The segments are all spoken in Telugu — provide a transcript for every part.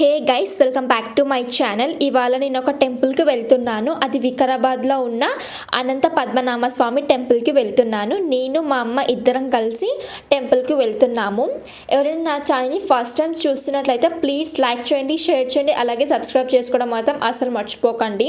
Hey guys welcome back to my channel. ఇవాళ నేను ఒక టెంపుల్కి వెళ్తున్నాను. అది వికారాబాద్లో ఉన్న అనంత పద్మనాభ స్వామి టెంపుల్కి వెళ్తున్నాను. నేను మా అమ్మ ఇద్దరం కలిసి టెంపుల్కి వెళ్తున్నాము. ఎవరైనా నా ఛానల్ని ఫస్ట్ టైం చూస్తున్నట్లయితే ప్లీజ్ లైక్ చేయండి షేర్ చేయండి అలాగే సబ్స్క్రైబ్ చేసుకోవడం మాత్రం అసలు మర్చిపోకండి.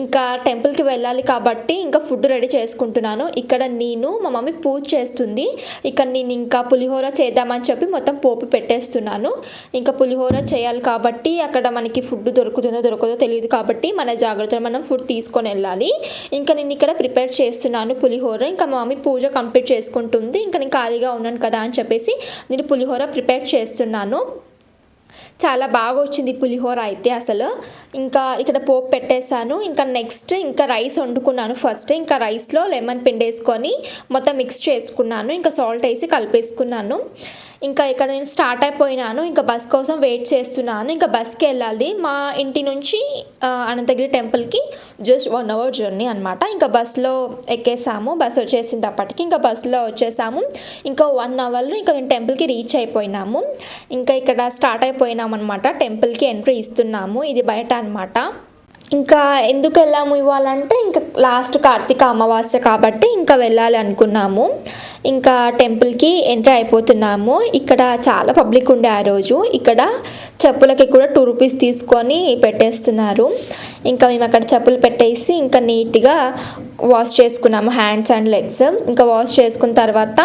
ఇంకా టెంపుల్కి వెళ్ళాలి కాబట్టి ఇంకా ఫుడ్ రెడీ చేసుకుంటున్నాను. ఇక్కడ నేను మా మమ్మీ పూజ చేస్తుంది. ఇక్కడ నేను ఇంకా పులిహోర చేద్దామని చెప్పి మొత్తం పోపు పెట్టేస్తున్నాను. ఇంకా పులిహోర చేయాలి కాబట్టి అక్కడ మనకి ఫుడ్ దొరుకుతుందో దొరకదో తెలియదు కాబట్టి మన జాగ్రత్తలు మనం ఫుడ్ తీసుకొని వెళ్ళాలి. ఇంకా నేను ఇక్కడ ప్రిపేర్ చేస్తున్నాను పులిహోర. ఇంకా మా మమ్మీ పూజ కంప్లీట్ చేసుకుంటుంది. ఇంకా నేను ఖాళీగా ఉన్నాను కదా అని చెప్పేసి నేను పులిహోర ప్రిపేర్ చేస్తున్నాను. చాలా బాగా వచ్చింది పులిహోర అయితే అసలు. ఇంకా ఇక్కడ పోపు పెట్టేశాను. ఇంకా నెక్స్ట్ ఇంకా రైస్ వండుకున్నాను ఫస్ట్ ఇంకా రైస్లో లెమన్ పిండేసుకొని మొత్తం మిక్స్ చేసుకున్నాను. ఇంకా సాల్ట్ వేసి కలిపేసుకున్నాను. ఇంకా ఇక్కడ నేను స్టార్ట్ అయిపోయినాను ఇంకా బస్ కోసం వెయిట్ చేస్తున్నాను ఇంకా బస్కి వెళ్ళాలి. మా ఇంటి నుంచి అనంతగిరి టెంపుల్కి జస్ట్ వన్ అవర్ జర్నీ అనమాట ఇంకా బస్సులో ఎక్కేసాము బస్ వచ్చేసింది అప్పటికి ఇంకా బస్సులో వచ్చేసాము. ఇంకా వన్ అవర్లో ఇంకా మేము టెంపుల్కి రీచ్ అయిపోయినాము. ఇంకా ఇక్కడ స్టార్ట్ అయిపోయినాం అనమాట టెంపుల్కి ఎంట్రీ ఇస్తున్నాము ఇది బయట అనమాట ఇంకా ఎందుకు వెళ్ళాము ఇవ్వాలంటే ఇంకా లాస్ట్ కార్తీక అమావాస్య కాబట్టి ఇంకా వెళ్ళాలి అనుకున్నాము. ఇంకా టెంపుల్కి ఎంటర్ అయిపోతున్నాము. ఇక్కడ చాలా పబ్లిక్ ఉండే ఆ రోజు. ఇక్కడ చెప్పులకి కూడా టూ రూపీస్ తీసుకొని పెట్టేస్తున్నారు. ఇంకా మేము అక్కడ చెప్పులు పెట్టేసి ఇంకా నీట్గా వాష్ చేసుకున్నాము హ్యాండ్స్ అండ్ లెగ్స్. ఇంకా వాష్ చేసుకున్న తర్వాత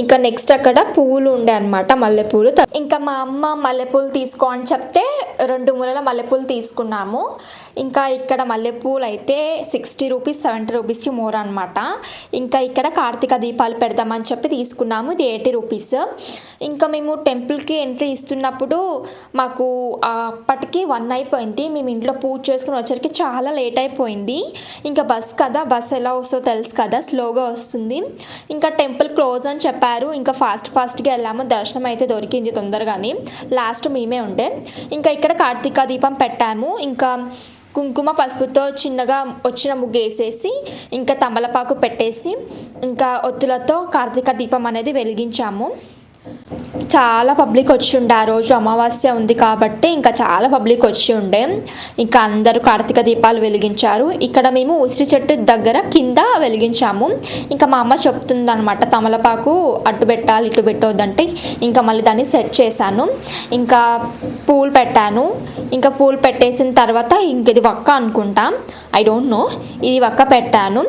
ఇంకా నెక్స్ట్ అక్కడ పువ్వులు ఉండే అనమాట మల్లెపూలు. ఇంకా మా అమ్మ మల్లెపూలు తీసుకో అని చెప్తే రెండు మూలల మల్లెపూలు తీసుకున్నాము. ఇంకా ఇక్కడ మల్లెపూలు అయితే సిక్స్టీ రూపీస్ సెవెంటీ రూపీస్కి మోర్ అనమాట ఇంకా ఇక్కడ కార్తీక దీపాలు అని చెప్పి తీసుకున్నాము. ఇది ఎయిటీ రూపీస్. ఇంకా మేము టెంపుల్కి ఎంట్రీ ఇస్తున్నప్పుడు మాకు అప్పటికి వన్ అయిపోయింది. మేము ఇంట్లో పూజ చేసుకుని వచ్చరికి చాలా లేట్ అయిపోయింది. ఇంకా బస్ కదా బస్ ఎలా వస్తుందో తెలుసు కదా స్లోగా వస్తుంది. ఇంకా టెంపుల్ క్లోజ్ అని చెప్పారు. ఇంకా ఫాస్ట్ ఫాస్ట్గా వెళ్ళాము. దర్శనం అయితే దొరికింది తొందరగానే. లాస్ట్ మేమే ఉండే. ఇంకా ఇక్కడ కార్తీక దీపం పెట్టాము. ఇంకా కుంకుమ పసుపుతో చిన్నగా వచ్చిన ముగ్గు వేసేసి ఇంకా తమలపాకు పెట్టేసి ఇంకా ఒత్తులతో కార్తీక దీపం అనేది వెలిగించాము. చాలా పబ్లిక్ వచ్చి ఉండే ఆ రోజు అమావాస్య ఉంది కాబట్టి ఇంకా చాలా పబ్లిక్ వచ్చి ఉండే. ఇంకా అందరూ కార్తీక దీపాలు వెలిగించారు. ఇక్కడ మేము ఉసిరి చెట్టు దగ్గర కింద వెలిగించాము. ఇంకా మా అమ్మ చెప్తుంది అనమాట తమలపాకు అటు పెట్టాలి ఇటు పెట్టొద్దంటే. ఇంకా మళ్ళీ దాన్ని సెట్ చేశాను. ఇంకా పూలు పెట్టాను. ఇంకా పూలు పెట్టేసిన తర్వాత ఇంక ఇది వక్క అనుకుంటా. ఐ డోంట్ నో ఇది వక్క పెట్టాను.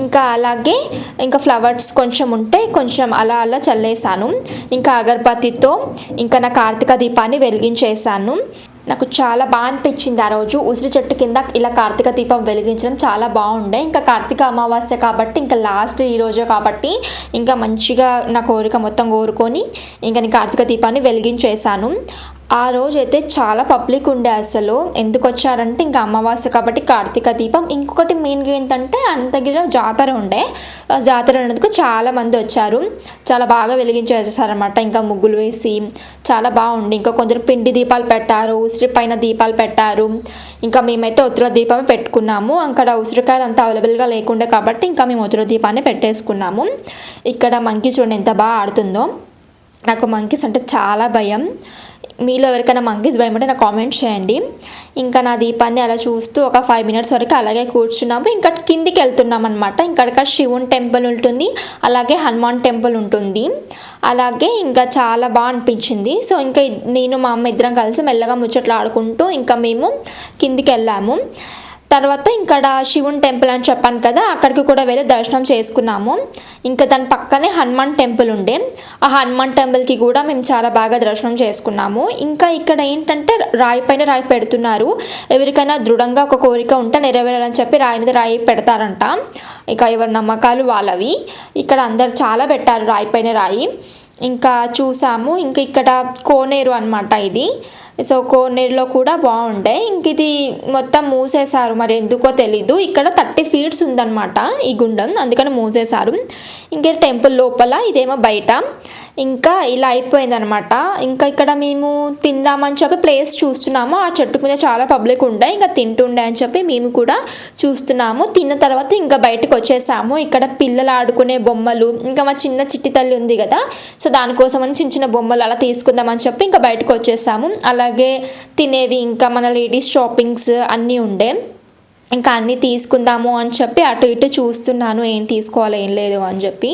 ఇంకా అలాగే ఇంకా ఫ్లవర్స్ కొంచెం ఉంటే కొంచెం అలా అలా చల్లేసాను ఇంకా అగరబత్తితో ఇంకా నా కార్తీక దీపాన్ని వెలిగించేసాను నాకు చాలా బాగా అనిపించింది ఆ రోజు. ఉసిరి చెట్టు కింద ఇలా కార్తీక దీపం వెలిగించడం చాలా బాగుండే. ఇంకా కార్తీక అమావాస్య కాబట్టి ఇంకా లాస్ట్ ఈ రోజు కాబట్టి ఇంకా మంచిగా నా కోరిక మొత్తం కోరుకొని ఇంకా నేను కార్తీక దీపాన్ని వెలిగించేసాను ఆ రోజు అయితే చాలా పబ్లిక్ ఉండే అసలు. ఎందుకు వచ్చారంటే ఇంకా అమావాస్య కాబట్టి కార్తీక దీపం. ఇంకొకటి మెయిన్గా ఏంటంటే అనంతగిరిలో జాతర ఉండే. ఆ జాతర ఉన్నందుకు చాలా మంది వచ్చారు. చాలా బాగా వెలిగించేసారనమాట ఇంకా ముగ్గులు వేసి చాలా బాగుంది ఇంకా కొందరు పిండి దీపాలు పెట్టారు ఉసిరి పైన దీపాలు పెట్టారు. ఇంకా మేమైతే ఉత్తర దీపం పెట్టుకున్నాము. అక్కడ ఉసిరికాయలు అంతా అవైలబుల్గా లేకుండే కాబట్టి ఇంకా మేము ఉత్తర దీపాన్ని పెట్టేసుకున్నాము. ఇక్కడ మంకీ చూడండి ఎంత బాగా ఆడుతుందో. నాకు మంకీస్ అంటే చాలా భయం. మీలో ఎవరికైనా మంకీస్ భయం అంటే నాకు కామెంట్ చేయండి. ఇంకా నా దీపాన్ని అలా చూస్తూ ఒక ఫైవ్ మినిట్స్ వరకు అలాగే కూర్చున్నాము. ఇంకా కిందికి వెళ్తున్నాం అనమాట ఇంకా అక్కడ శివుని టెంపుల్ ఉంటుంది. అలాగే హనుమాన్ టెంపుల్ ఉంటుంది. అలాగే ఇంకా చాలా బాగా అనిపించింది. సో ఇంకా నేను మా అమ్మ ఇద్దరం కలిసి మెల్లగా ముచ్చట్లు ఆడుకుంటూ ఇంకా మేము కిందికి వెళ్ళాము. తర్వాత ఇక్కడ శివుని టెంపుల్ అని చెప్పాను కదా అక్కడికి కూడా వెళ్ళి దర్శనం చేసుకున్నాము. ఇంకా దాని పక్కనే హనుమాన్ టెంపుల్ ఉండే. ఆ హనుమాన్ టెంపుల్కి కూడా మేము చాలా బాగా దర్శనం చేసుకున్నాము. ఇంకా ఇక్కడ ఏంటంటే రాయి పైన రాయి పెడుతున్నారు. ఎవరికైనా దృఢంగా ఒక కోరిక ఉంటే నెరవేరాలని చెప్పి రాయి మీద రాయి పెడతారంట. ఇక ఎవరి నమ్మకాలు వాళ్ళవి. ఇక్కడ అందరు చాలా పెట్టారు రాయి పైన రాయి. ఇంకా చూసాము. ఇంకా ఇక్కడ కోనేరు అన్నమాట ఇది. సో కోనేరులో కూడా బాగుంటాయి. ఇంక ఇది మొత్తం మూసేశారు. మరి ఎందుకో తెలీదు. ఇక్కడ థర్టీ ఫీట్స్ ఉందన్నమాట ఈ గుండం. అందుకని మూసేశారు. ఇంకే టెంపుల్ లోపల ఇదేమో బయట. ఇంకా ఇలా అయిపోయిందనమాట ఇంకా ఇక్కడ మేము తిందామని చెప్పి ప్లేస్ చూస్తున్నాము. ఆ చెట్టు మీద చాలా పబ్లిక్ ఉండే ఇంకా తింటుండే అని చెప్పి మేము కూడా చూస్తున్నాము. తిన్న తర్వాత ఇంకా బయటకు వచ్చేసాము. ఇక్కడ పిల్లలు ఆడుకునే బొమ్మలు ఇంకా మా చిన్న చిట్టి తల్లి ఉంది కదా సో దానికోసం అని చిన్న చిన్న బొమ్మలు అలా తీసుకుందామని చెప్పి ఇంకా బయటకు వచ్చేసాము. అలాగే తినేవి ఇంకా మన లేడీస్ షాపింగ్స్ అన్నీ ఉండే. ఇంకా అన్నీ తీసుకుందాము అని చెప్పి అటు ఇటు చూస్తున్నాను ఏం తీసుకోవాలి ఏం లేదు అని చెప్పి.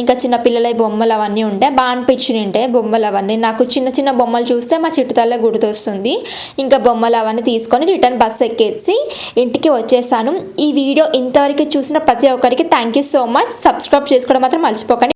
ఇంకా చిన్న పిల్లల బొమ్మలు అవన్నీ ఉంటాయి బాగా అనిపించిండే బొమ్మలు అవన్నీ. నాకు చిన్న చిన్న బొమ్మలు చూస్తే మా చిట్టుతల్లే గుర్తొస్తుంది. ఇంకా బొమ్మలు అవన్నీ తీసుకొని రిటర్న్ బస్ ఎక్కేసి ఇంటికి వచ్చేసాను. ఈ వీడియో ఇంతవరకు చూసిన ప్రతి ఒక్కరికి thank you so much. Subscribe చేసుకోవడం మాత్రం మర్చిపోకండి.